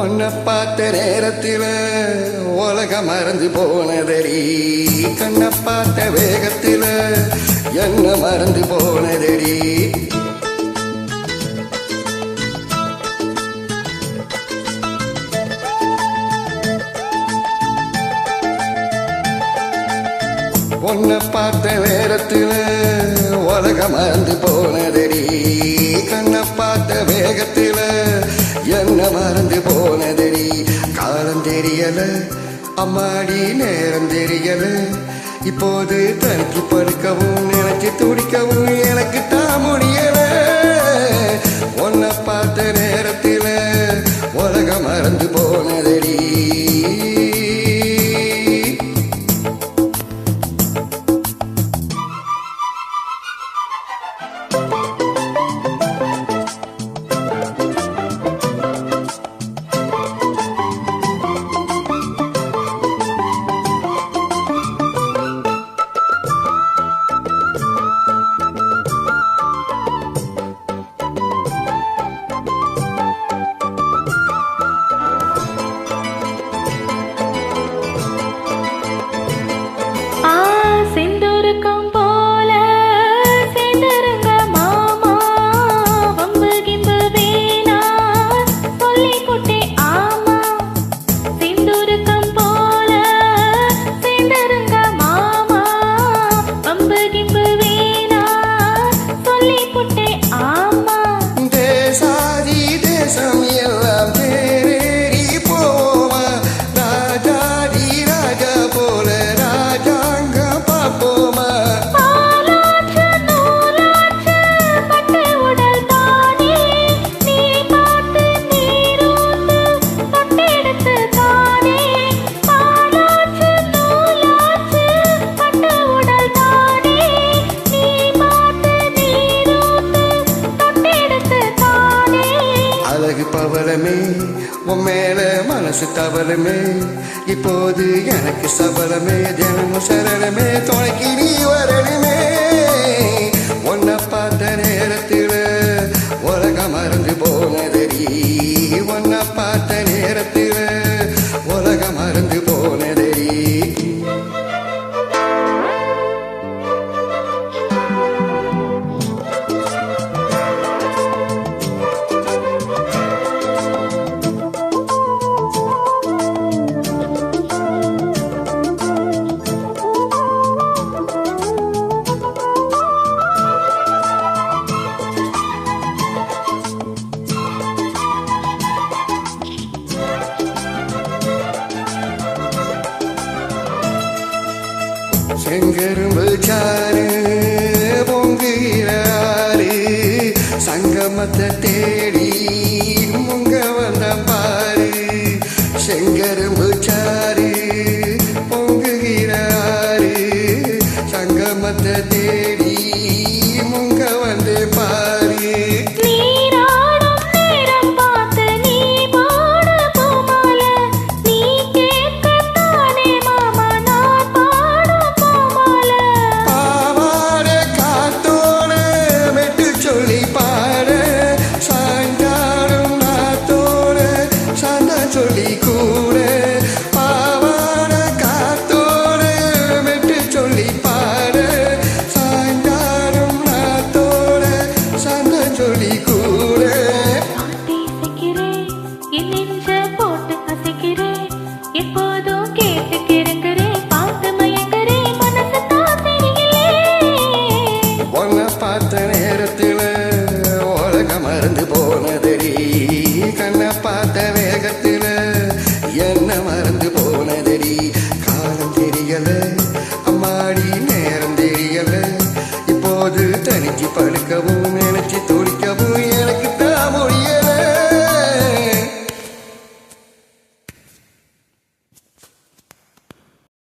உன்னை பார்த்த நேரத்தில் உலகம் மறந்து போனதடி. கண்ணை பார்த்த வேகத்தில் என்ன மறந்து போனதடி. உன்னை பார்த்த நேரத்தில் உலகம் மறந்து போனதடி. கண்ணை பார்த்த வேகத்தில் என்ன மறந்து போ தெரியல. அம்மாடி நேரம் தெரியல. இப்போது தனிக்கு படுக்கவும் நினைச்சு துடிக்கவும் எனக்கு தான் முடியல. அழகு பவளமே உன் மேல மனசு தவறுமே. இப்போது எனக்கு சபலமே தினமும் சரணமே துணைக்கு நீ வரணுமே. உன்னை பார்த்த நேரத்தில் உலகம் மறந்து போனதடி. உன்னை பார்த்த நேரத்தில் செங்கரும்பு சாறு பொங்குகிறாரு சங்கமத்தை தேடி முங்க வந்த பாரு. செங்கரும்பு அம்மாடி நேரம் தெரியல. இப்போது தனிச்சு படுக்கவும்